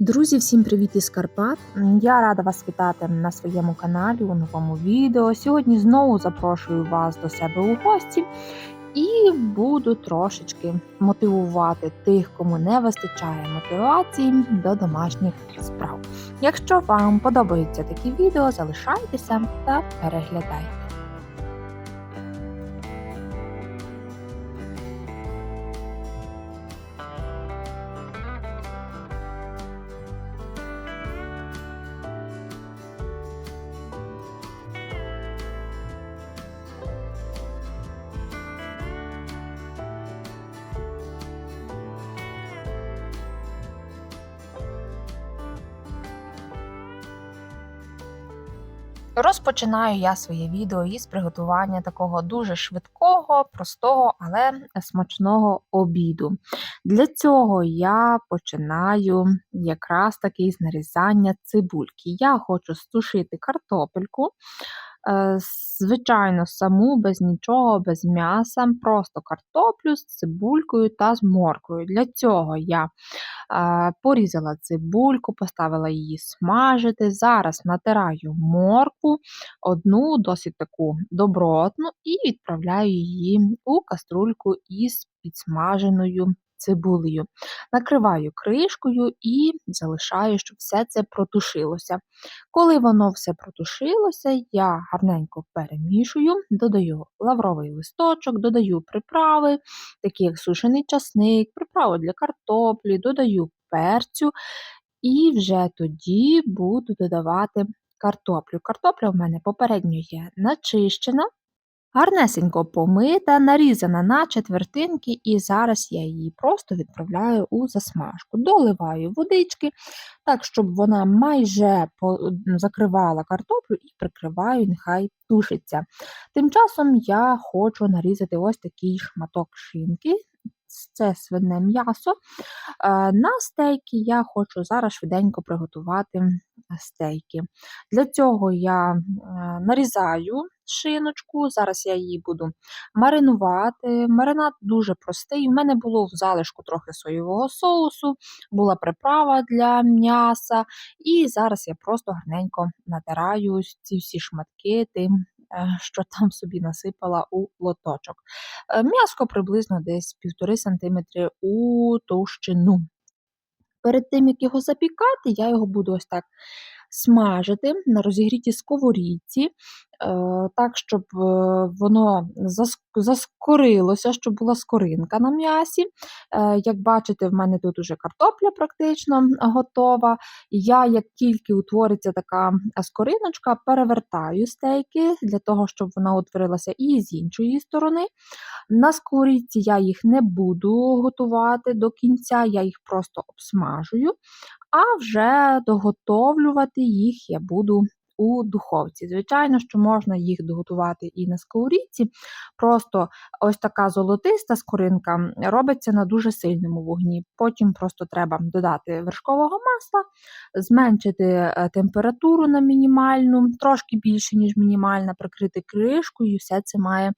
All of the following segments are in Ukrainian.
Друзі, всім привіт із Карпат! Я рада вас вітати на своєму каналі у новому відео. Сьогодні знову запрошую вас до себе у гості і буду трошечки мотивувати тих, кому не вистачає мотивації до домашніх справ. Якщо вам подобаються такі відео, залишайтеся та переглядайте. Розпочинаю я своє відео із приготування такого дуже швидкого, простого, але смачного обіду. Для цього я починаю якраз таки з нарізання цибульки. Я хочу стушити картопельку. Е, звичайно, саму без нічого, без м'яса, просто картоплю з цибулькою та з морквою. Для цього я е, порізала цибульку, поставила її смажити. Зараз натираю моркву, одну досить таку добротну, і відправляю її у каструльку із підсмаженою цибулею. Накриваю кришкою і залишаю, щоб все це протушилося. Коли воно все протушилося, я гарненько перемішую, додаю лавровий листочок, додаю приправи, такі як сушений часник, приправи для картоплі, додаю перцю. І вже тоді буду додавати картоплю. Картопля в мене попередньо є начищена, Гарнесенько помита, нарізана на четвертинки, і зараз я її просто відправляю у засмажку. Доливаю водички, так, щоб вона майже закривала картоплю і прикриваю, нехай тушиться. Тим часом я хочу нарізати ось такий шматок шинки. Це свине м'ясо. На стейки я хочу зараз швиденько приготувати стейки. Для цього я нарізаю шиночку. Зараз я її буду маринувати. Маринад дуже простий. У мене було в залишку трохи соєвого соусу, була приправа для м'яса, і зараз я просто гарненько натираю ці всі шматки тим. Е, що там собі насипала у лоточок. Е, м'яско приблизно десь 1,5 см у товщину. Перед тим, як його запікати, я його буду ось так смажити на розігрітій сковорідці, е, так, щоб е, воно заскорилося, щоб була скоринка на м'ясі. Е, як бачите, в мене тут уже картопля практично готова. Я, як тільки утвориться така скориночка, перевертаю стейки для того, щоб вона утворилася і з іншої сторони. На сковорідці я їх не буду готувати до кінця, я їх просто обсмажую, а вже доготовлювати їх я буду у духовці. Звичайно, що можна їх доготувати і на сковорідці. Просто ось така золотиста скоринка робиться на дуже сильному вогні. Потім просто треба додати вершкового масла, зменшити е, температуру на мінімальну, трошки більше, ніж мінімальна, прикрити кришкою, і все це має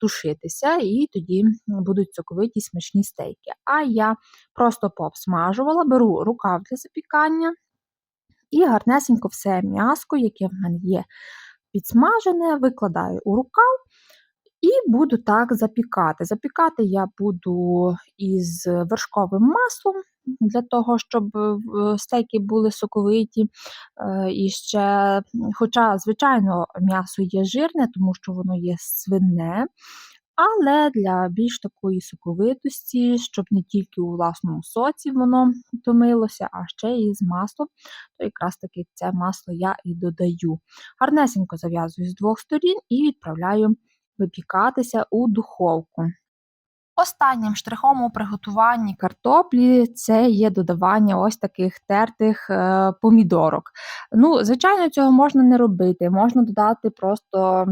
тушитися, і тоді будуть соковиті смачні стейки. А я просто пообсмажувала, беру рукав для запікання. І гарнесенько все м'яско, яке в мене є підсмажене, викладаю у рукав і буду так запікати. Запікати я буду із вершковим маслом, для того, щоб е, стейки були соковиті. Е, і ще, Хоча, звичайно, м'ясо є жирне, тому що воно є свине. Але для більш такої соковитості, щоб не тільки у власному соці воно томилося, а ще і з маслом, то якраз таки це масло я і додаю. Гарнесенько зав'язую з двох сторін і відправляю випікатися у духовку. Останнім штрихом у приготуванні картоплі це є додавання ось таких тертих е, помідорок. Ну, Звичайно, цього можна не робити. Можна додати просто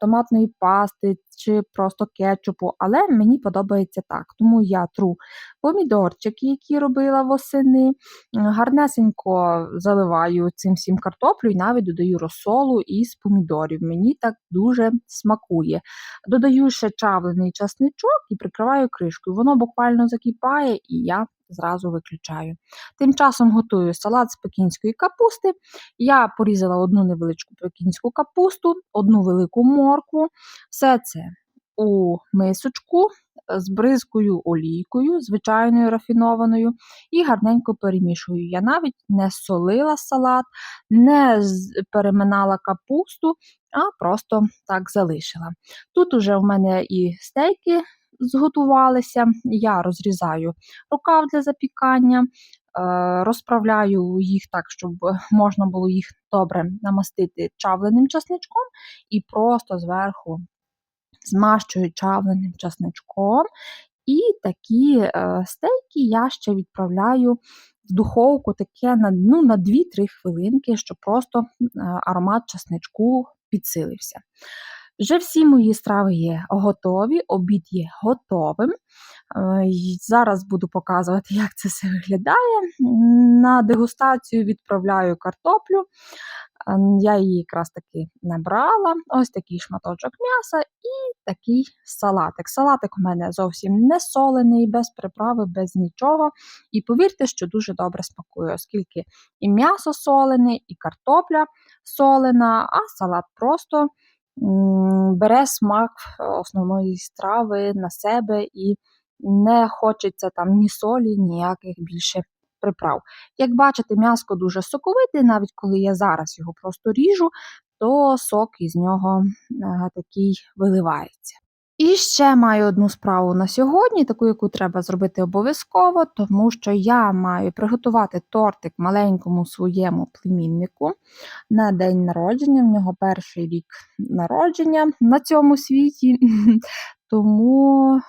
томатної пасти чи просто кетчупу, але мені подобається так. Тому я тру помідорчики, які робила восени, гарнесенько заливаю цим всім картоплю і навіть додаю розсолу із помідорів. Мені так дуже смакує. Додаю ще чавлений часничок і прикрашаю накриваю кришкою. Воно буквально закипає, і я зразу виключаю. Тим часом готую салат з пекінської капусти. Я порізала одну невеличку пекінську капусту, одну велику моркву. Все це у мисочку збризкую олійкою, звичайною рафінованою, і гарненько перемішую. Я навіть не солила салат, не переминала капусту, а просто так залишила. Тут уже в мене і стейки зготувалися, я розрізаю рукав для запікання. Е, розправляю їх так, щоб можна було їх добре намастити чавленим часничком і просто зверху змащую чавленим часничком. І такі е, стейки я ще відправляю в духовку таке на ну, на 2-3 хвилинки, щоб просто е, аромат часничку підсилився. Вже всі мої страви є готові, обід є готовим. Е, зараз буду показувати, як це все виглядає. На дегустацію відправляю картоплю. Ем, я її якраз таки набрала. Ось такий шматочок м'яса і такий салатик. Салатик у мене зовсім не солений, без приправи, без нічого. І повірте, що дуже добре смакує, оскільки і м'ясо солене, і картопля солена, а салат просто бере смак основної страви на себе і не хочеться там ні солі, ніяких більше приправ. Як бачите, м'яско дуже соковите, навіть коли я зараз його просто ріжу, то сок із нього е, такий виливається. І ще маю одну справу на сьогодні, таку, яку треба зробити обов'язково, тому що я маю приготувати тортик маленькому своєму племіннику на день народження. В нього перший рік народження на цьому світі, тому е,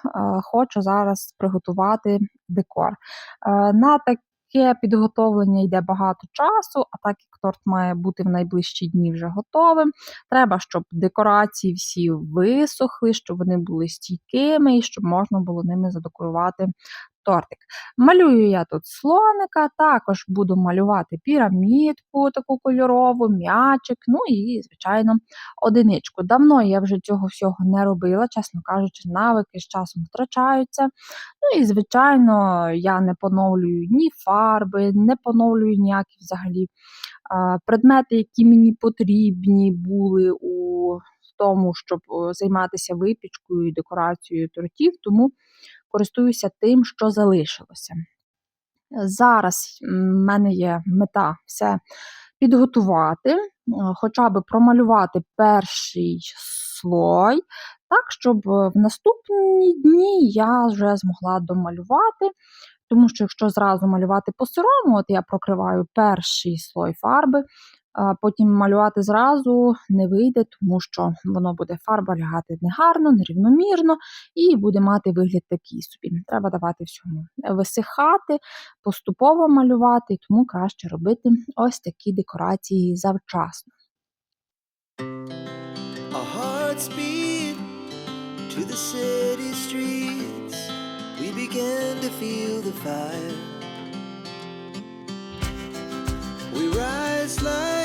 хочу зараз приготувати декор. Е, на так, таке підготовлення йде багато часу, а так як торт має бути в найближчі дні вже готовим. Треба, щоб декорації всі висохли, щоб вони були стійкими і щоб можна було ними задекорувати тортик. Малюю я тут слоника, також буду малювати пірамідку, таку кольорову, м'ячик, ну і, звичайно, одиничку. Давно я вже цього всього не робила, чесно кажучи, навики з часом втрачаються. Ну і, звичайно, я не поновлюю ні фарби, не поновлюю ніякі взагалі предмети, які мені потрібні були у тому, щоб займатися випічкою і декорацією тортів. Тому користуюся тим, що залишилося. Зараз в мене є мета все підготувати, хоча б промалювати перший слой, так, щоб в наступні дні я вже змогла домалювати. Тому що, якщо зразу малювати по сирому, от я прокриваю перший слой фарби, Потім малювати зразу не вийде, тому що воно буде фарба лягати негарно, нерівномірно і буде мати вигляд такий собі. Треба давати всьому висихати, поступово малювати, і тому краще робити ось такі декорації завчасно. We rise like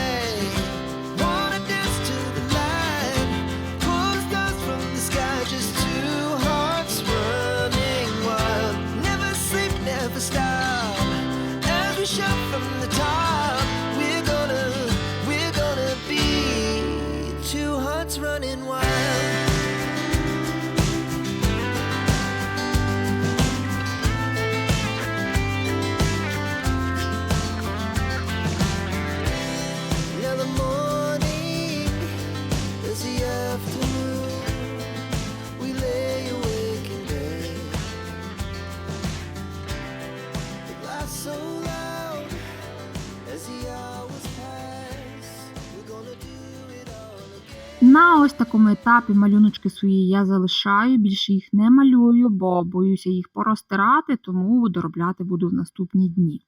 На ось такому етапі малюночки свої я залишаю, більше їх не малюю, бо боюся їх порозтирати, тому доробляти буду в наступні дні.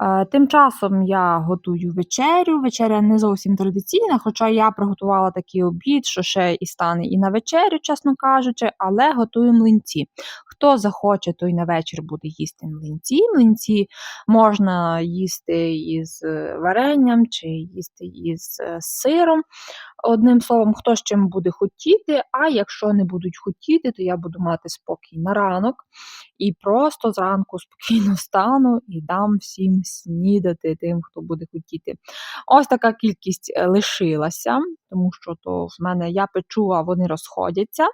Е, Тим часом я готую вечерю. Вечеря не зовсім традиційна, хоча я приготувала такий обід, що ще і стане і на вечерю, чесно кажучи, але готую млинці. Хто захоче, той на вечір буде їсти млинці. Млинці можна їсти із е, варенням чи їсти із е, сиром. Одним словом, хто з чим буде хотіти, а якщо не будуть хотіти, то я буду мати спокій на ранок і просто зранку спокійно встану і дам всім снідати тим, хто буде хотіти. Ось така кількість е, лишилася, тому що то в мене я печу, а вони розходяться.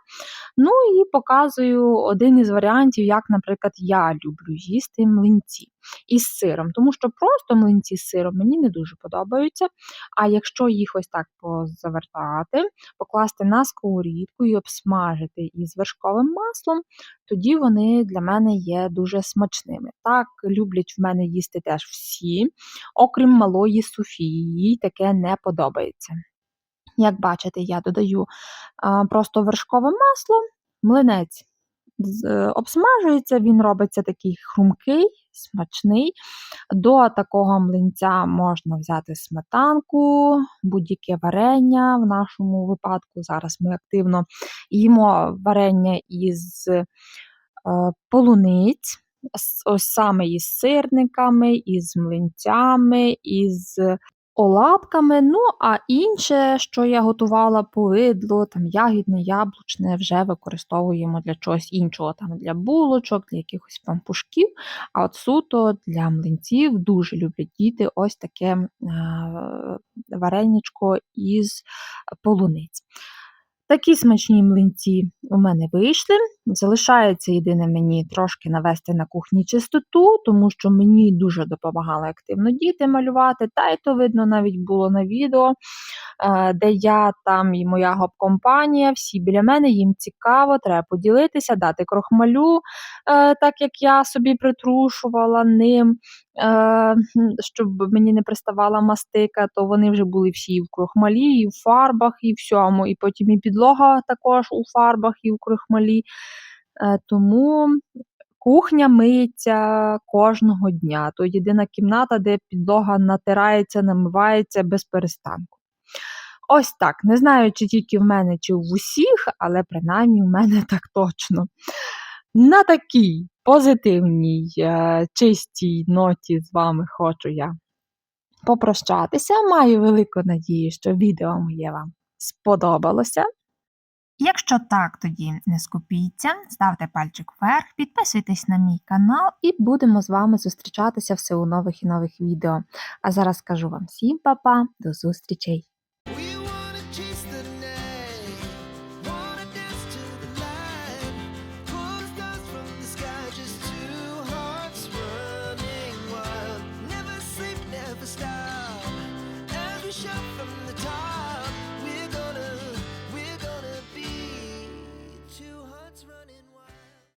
Ну і показую один із варіантів, як, наприклад, я люблю їсти млинці із сиром, тому що просто млинці з сиром мені не дуже подобаються. А якщо їх ось так позавертати, покласти на сковорідку і обсмажити із вершковим маслом, тоді вони для мене є дуже смачними. Так люблять в мене їсти теж всі, окрім малої Софії, їй таке не подобається. Як бачите, я додаю а, просто вершкове масло, млинець обсмажується, він робиться такий хрумкий, смачний. До такого млинця можна взяти сметанку, будь-яке варення. В нашому випадку зараз ми активно їмо варення із е, полуниць, ось саме із сирниками, із млинцями, із оладками. Ну, а інше, що я готувала, повидло, там ягідне, яблучне, вже використовуємо для чогось іншого, там для булочок, для якихось пампушків. А от суто для млинців дуже люблять діти ось таке е, вареничко із полуниць. Такі смачні млинці у мене вийшли. Залишається єдине мені трошки навести на кухні чистоту, тому що мені дуже допомагали активно діти малювати, та й то видно навіть було на відео, е, де я там і моя гоп-компанія, всі біля мене, їм цікаво, треба поділитися, дати крохмалю, е, так як я собі притрушувала ним, е, щоб мені не приставала мастика, то вони вже були всі і в крохмалі, і в фарбах, і всьому. І потім і підлога також у фарбах, і в крохмалі. Е, Тому кухня миється кожного дня. То єдина кімната, де підлога натирається, намивається без перестанку. Ось так. Не знаю, чи тільки в мене, чи в усіх, але принаймні в мене так точно. На такій позитивній, е, чистій ноті з вами хочу я попрощатися. Маю велику надію, що відео моє вам сподобалося. Якщо так, тоді не скупіться, ставте пальчик вверх, підписуйтесь на мій канал і будемо з вами зустрічатися все у нових і нових відео. А зараз кажу вам всім па-па, до зустрічей!